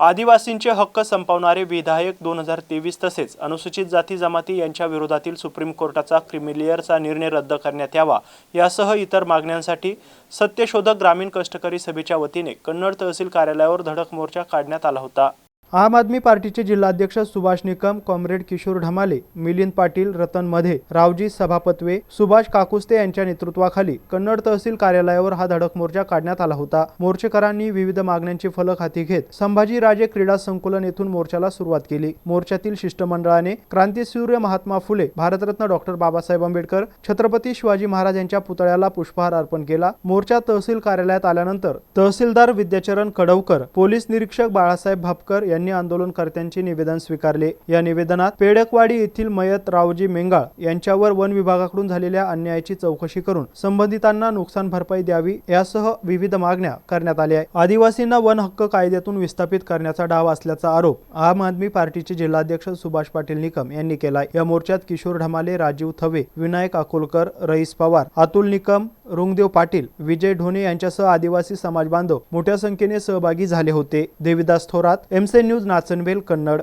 आदिवासींचे हक्क संपवणारे विधायक दोन हजार तेवीस तसेच अनुसूचित जाती जमाती यांच्या विरोधातील सुप्रीम कोर्टाचा क्रिमिलियरचा निर्णय रद्द करण्यात यावा यासह इतर मागण्यांसाठी सत्यशोधक ग्रामीण कष्टकरी सभेच्या वतीने कन्नड तहसील कार्यालयावर धडक मोर्चा काढण्यात आला होता. आम आदमी पार्टीचे जिल्हाध्यक्ष सुभाष निकम कॉम्रेड किशोर ढमाले मिलिंद पाटील रतन मधे रावजी सभापतवे सुभाष काकुस्ते यांच्या नेतृत्वाखाली कन्नड तहसील कार्यालयावर हा धडक मोर्चा काढण्यात आला होता. मोर्चेकरांनी विविध मागण्यांचे फलक हाती घेत संभाजीराजे क्रीडा संकुलन येथून मोर्चाला सुरुवात केली. मोर्चातील शिष्टमंडळाने क्रांतीसूर्य महात्मा फुले भारतरत्न डॉक्टर बाबासाहेब आंबेडकर छत्रपती शिवाजी महाराज यांच्या पुतळ्याला पुष्पहार अर्पण केला. मोर्चा तहसील कार्यालयात आल्यानंतर तहसीलदार विद्याचरण कडवकर पोलीस निरीक्षक बाळासाहेब भापकर यांनी आंदोलनकर्त्यांचे निवेदन स्वीकारले. या निवेदनात पेडकवाडी येथील मयत रावजी मेंगाळ यांच्यावर वन विभागाकडून झालेल्या अन्यायाची चौकशी करून संबंधितांना नुकसान भरपाई द्यावी यासह विविध मागण्या करण्यात आल्या आहे आदिवासींना वन हक्क कायद्यातून विस्थापित करण्याचा डाव असल्याचा आरोप आम आदमी पार्टीचे जिल्हाध्यक्ष सुभाष पाटील निकम यांनी केलाय. या मोर्चात किशोर ढमाले राजीव थवे विनायक अकोलकर रईस पवार अतुल निकम रुंगदेव पाटील विजय ढोणे यांच्यासह आदिवासी समाज बांधव मोठ्या संख्येने सहभागी झाले होते. देविदास थोरात एमसे न्यूज नाचनवेल कन्नड.